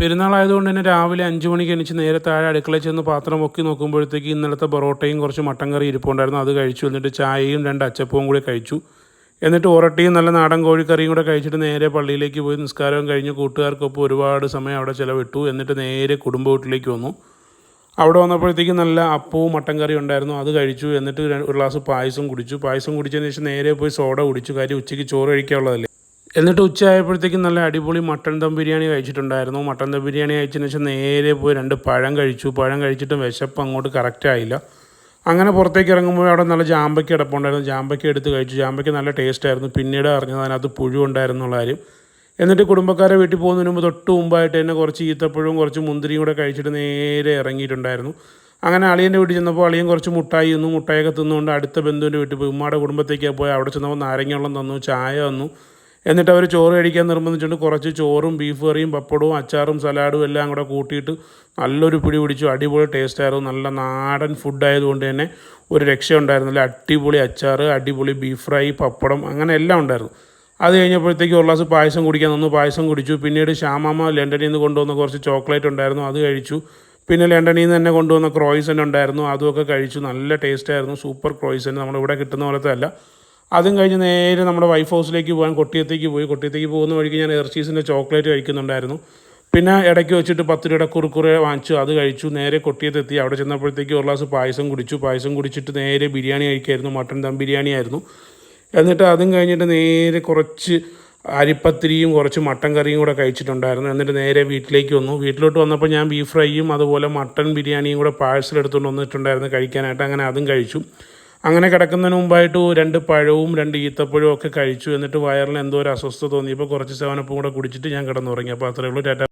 പെരുന്നാളായതുകൊണ്ട് തന്നെ രാവിലെ അഞ്ച് മണിക്ക് എണിച്ച് നേരെ താഴെ അടുക്കളയിൽ ചെന്ന് പാത്രം പൊക്കി നോക്കുമ്പോഴത്തേക്ക് ഇന്നലത്തെ പൊറോട്ടയും കുറച്ച് മട്ടൻ കറി ഇരിപ്പുണ്ടായിരുന്നു. അത് കഴിച്ചു. എന്നിട്ട് ചായയും രണ്ട് അച്ചപ്പവും കൂടി കഴിച്ചു. എന്നിട്ട് ഒരട്ടിയും നല്ല നാടൻ കോഴിക്കറിയും കൂടെ കഴിച്ചിട്ട് നേരെ പള്ളിയിലേക്ക് പോയി. നിസ്കാരവും കഴിഞ്ഞ് കൂട്ടുകാർക്കൊപ്പം ഒരുപാട് സമയം അവിടെ ചിലവിട്ടു. എന്നിട്ട് നേരെ കുടുംബ വീട്ടിലേക്ക് വന്നു. അവിടെ വന്നപ്പോഴത്തേക്കും നല്ല അപ്പവും മട്ടൻ കറിയും ഉണ്ടായിരുന്നു. അത് കഴിച്ചു. എന്നിട്ട് ഒരു ഗ്ലാസ് പായസം കുടിച്ചു. പായസം കുടിച്ചതിന് ശേഷം നേരെ പോയി സോഡ കുടിച്ചു. കാര്യം ഉച്ചയ്ക്ക് ചോറ് കഴിക്കാനുള്ളതല്ലേ. എന്നിട്ട് ഉച്ച ആയപ്പോഴത്തേക്കും നല്ല അടിപൊളി മട്ടൻ ദം ബിരിയാണി കഴിച്ചിട്ടുണ്ടായിരുന്നു. മട്ടൻ ദം ബിരിയാണി കഴിച്ചതിന് ശേഷം നേരെ പോയി രണ്ട് പഴം കഴിച്ചു. പഴം കഴിച്ചിട്ട് വിശപ്പ് അങ്ങോട്ട് കറക്റ്റ് ആയില്ല. അങ്ങനെ പുറത്തേക്ക് ഇറങ്ങുമ്പോൾ അവിടെ നല്ല ജാമ്പയ്ക്ക് കിടപ്പുണ്ടായിരുന്നു. ജാമ്പയ്ക്ക് എടുത്ത് കഴിച്ചു. ജാമ്പയ്ക്ക് നല്ല ടേസ്റ്റ് ആയിരുന്നു. പിന്നീട് അറിഞ്ഞത് അതിനകത്ത് പുഴു ഉണ്ടായിരുന്നു എന്നുള്ള കാര്യം. എന്നിട്ട് കുടുംബക്കാരെ വീട്ടിൽ പോകുന്നതിന് മുമ്പ് തൊട്ട് മുമ്പായിട്ട് തന്നെ കുറച്ച് ഈത്തപ്പഴവും കുറച്ച് മുന്തിരിയും കൂടെ കഴിച്ചിട്ട് നേരെ ഇറങ്ങിയിട്ടുണ്ടായിരുന്നു. അങ്ങനെ അളിയന്റെ വീട്ടിൽ ചെന്നപ്പോൾ അളിയൻ കുറച്ച് മുട്ടായി തിന്നു. മുട്ടായൊക്കെ തിന്നുകൊണ്ട് അടുത്ത ബന്ധുവിന്റെ വീട്ടിൽ പോയി. ഉമ്മയുടെ കുടുംബത്തേക്കാണ് പോയി. അവിടെ ചെന്നപ്പോൾ നാരങ്ങ വെള്ളം തന്നു ചായ തന്നു. എന്നിട്ട് അവർ ചോറ് കഴിക്കാൻ നിർബന്ധിച്ചുകൊണ്ട് കുറച്ച് ചോറും ബീഫ് കറിയും പപ്പടവും അച്ചാറും സലാഡും എല്ലാം കൂടെ കൂട്ടിയിട്ട് നല്ലൊരു പിടി പിടിച്ചു. അടിപൊളി ടേസ്റ്റ് ആയിരുന്നു. നല്ല നാടൻ ഫുഡ് ആയതുകൊണ്ട് തന്നെ ഒരു രക്ഷ ഉണ്ടായിരുന്നില്ല അടിപൊളി അച്ചാർ അടിപൊളി ബീഫ് ഫ്രൈ പപ്പടം അങ്ങനെ എല്ലാം ഉണ്ടായിരുന്നു. അത് കഴിഞ്ഞപ്പോഴത്തേക്ക് ഒരു ഗ്ലാസ് പായസം കുടിക്കാൻ തന്നു പായസം കുടിച്ചു. പിന്നീട് ശ്യാമാമ്മ ലണ്ടനിൽ നിന്ന് കൊണ്ടുവന്ന കുറച്ച് ചോക്ലേറ്റ് ഉണ്ടായിരുന്നു. അത് കഴിച്ചു. പിന്നെ ലണ്ടനിൽ നിന്ന് തന്നെ കൊണ്ടുവന്ന ക്രോയിസൻ ഉണ്ടായിരുന്നു. അതുമൊക്കെ കഴിച്ചു. നല്ല ടേസ്റ്റ് ആയിരുന്നു. സൂപ്പർ ക്രോയിസൻ നമ്മൾ ഇവിടെ കിട്ടുന്ന പോലത്തെ അല്ല. അതും കഴിഞ്ഞ് നേരെ നമ്മുടെ വൈഫ് ഹൗസിലേക്ക് പോകാൻ കൊട്ടിയത്തേക്ക് പോയി. കൊട്ടിയത്തേക്ക് പോകുന്ന വഴിക്ക് ഞാൻ എർച്ചീസിന്റെ ചോക്ലേറ്റ് കഴിക്കുന്നുണ്ടായിരുന്നു. പിന്നെ ഇടയ്ക്ക് വെച്ചിട്ട് പത്ത് രൂപയുടെ കുറുക്കുറെ വാങ്ങിച്ചു. അത് കഴിച്ചു. നേരെ കൊട്ടിയത്തെത്തി. അവിടെ ചെന്നപ്പോഴത്തേക്ക് ഒരു ഗ്ലാസ് പായസം കുടിച്ചു. പായസം കുടിച്ചിട്ട് നേരെ ബിരിയാണി കഴിക്കായിരുന്നു. മട്ടൻ ദം ബിരിയാണി ആയിരുന്നു. എന്നിട്ട് അതും കഴിഞ്ഞിട്ട് നേരെ കുറച്ച് അരിപ്പത്തിരിയും കുറച്ച് മട്ടൻ കറിയും കൂടെ കഴിച്ചിട്ടുണ്ടായിരുന്നു. എന്നിട്ട് നേരെ വീട്ടിലേക്ക് വന്നു. വീട്ടിലോട്ട് വന്നപ്പോൾ ഞാൻ ബീഫ് ഫ്രൈയും അതുപോലെ മട്ടൻ ബിരിയാണിയും കൂടെ പാഴ്സൽ എടുത്തുകൊണ്ട് വന്നിട്ടുണ്ടായിരുന്നു കഴിക്കാനായിട്ട്. അങ്ങനെ അതും കഴിച്ചു. അങ്ങനെ കിടക്കുന്നതിന് മുമ്പായിട്ട് രണ്ട് പഴവും രണ്ട് ഈത്തപ്പഴവും ഒക്കെ കഴിച്ചു. എന്നിട്ട് വയറിൽ എന്തോ ഒരു അസ്വസ്ഥത തോന്നിയപ്പോൾ കുറച്ച് സേവനപ്പും കൂടെ കുടിച്ചിട്ട് ഞാൻ കിടന്നുറങ്ങി. അപ്പോൾ അത്രയേ ഉള്ളൂ. ടാറ്റ